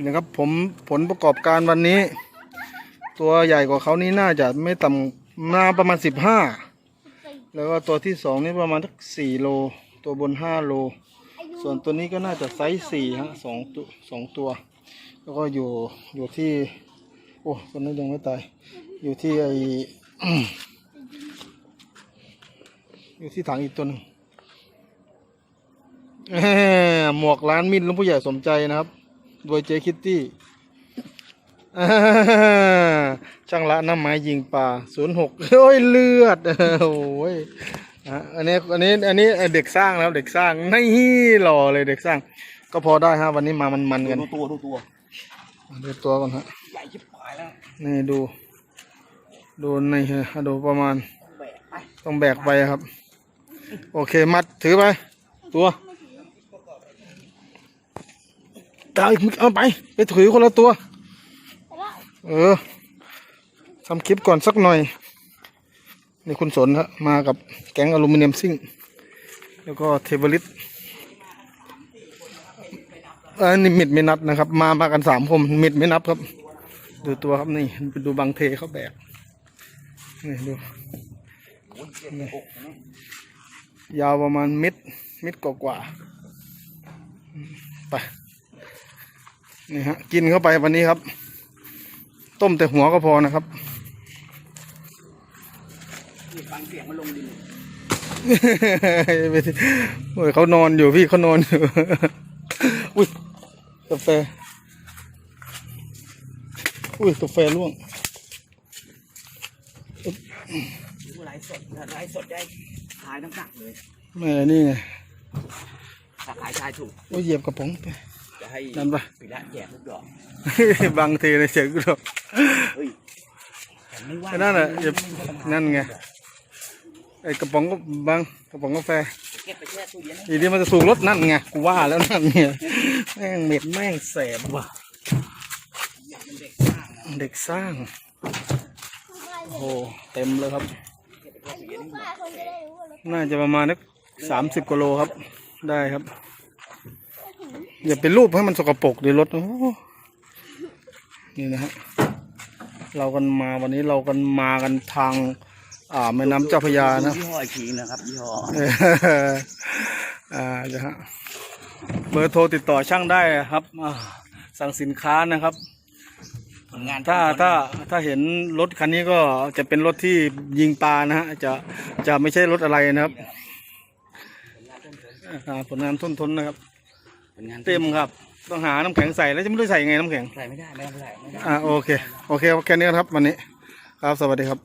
นะครับผมผลประกอบการวันนี้ ตัวใหญ่กว่าเขานี่น่าจะไม่ต่ำมาประมาณสิบห้าแล้วก็ตัวที่สองนี่ประมาณสักสี่โล ตัวบนห้าโล ส่วนตัวนี้ก็น่าจะไซส์สี่ฮะสองตัวสองตัว แล้วก็อยู่อยู่ที่ โอ้คนนั้นยังไม่ตาย อยู่ที่ไออยู่ที่ถังอีกตัวหนึงหมวกร้านมิตรหลุงผู้ใหญ่สมใจนะครับ โดยเจคิตตี้อ่าช่างละน้ำไม้ยิงปลาศูนย์หกโอ้ยเลือดโอ้ยอะอันนี้อันนี้อันนี้เด็กสร้างนะครับเด็กสร้างนี่หล่อเลยเด็กสร้าง ก็พอได้ฮะวันนี้มามันมันๆกันดูตัวดูตัวดูตัวก่อนฮะใหญ่ชิบหายแล้วนี่ดู ดูในฮะดูประมาณแบกไปต้องแบกไปครับ โอเคมัดถือไป ตัวายเอาไป ไปถือคนละตัว เออทำคลิปก่อนสักหน่อย นี่คุณสนครับมากับแก๊งอลูมิเนียมซิ่ง แล้วก็เทเบลิตออนี่มิดไม่นับนะครับ มามากันสามคนมิดไม่นับครับ ดูตัวครับนี่ไปดูบางเทเขาแบกนี่ดูยาวประมาณม็ดม็ดกว่าๆไป นี่ฮะ กินเข้าไปวันนี้ครับ ต้มแต่หัวก็พอนะครับนี่ฟังเสียงมันลงดินไม่ได้โอ้ยเขานอนอยู่พี่เขานอนอยู่อุ้ยกาแฟอุ้ยกาแฟร่วงดูไลฟ์สดถ้าไลฟ์สดได้ขายน้ำหนักเลยแม่นี่ไงถ้าขายชายถูกโอ้ยเหยียบกระป๋องไปจะ ให้นั่นปะปีละแจกลูกดอกบางทีในเสียงกูหรอกเฮ้ยแต่ไม่ว่าไอ้นั่นน่ะอย่านั่นไงไอ้กระป๋องก็บางกระป๋องกาแฟเก็บไปแช่ตู้เย็นนะอีนี่มันจะสูงรถนั่นไงกูว่าแล้วนั่นไงแม่งเม็ดแม่งแสบว่ะอยากเป็นเด็กสร้างนะเด็กสร้างโอ้โหเต็มเลยครับเก็บไปแช่ตู้เย็นนี่ป้าคนจะได้รู้ว่ารถน่าจะประมาณนักสามสิบกิโลครับ ได้ครับ อย่าเป็นรูปให้มันสกปรกเดี๋ยวรถโอ้โหนี่นะฮะเรากันมาวันนี้เรากันมากันทาง อ่าแม่น้ำเจ้าพระยานะยี่ห้ออีกทีนะครับยี่ห้อเอออ่าจะฮะเบอร์โทรติดต่อช่างได้ครับอ่าสั่งสินค้านะครับผลงานถ้าถ้าถ้าเห็นรถคันนี้ก็จะเป็นรถที่ยิงปลานะฮะจะจะไม่ใช่รถอะไรนะครับอ่าผลงานทุนทนนะครับ ผลงานเต็มครับ ต้องหาน้ำแข็งใส่แล้วจะไม่รู้ใส่ยังไงน้ำแข็ง ใส่ไม่ได้ไม่ได้ไม่ได้ไม่ได้อ่าโอเค โอเคแค่นี้ครับวันนี้ ครับสวัสดีครับ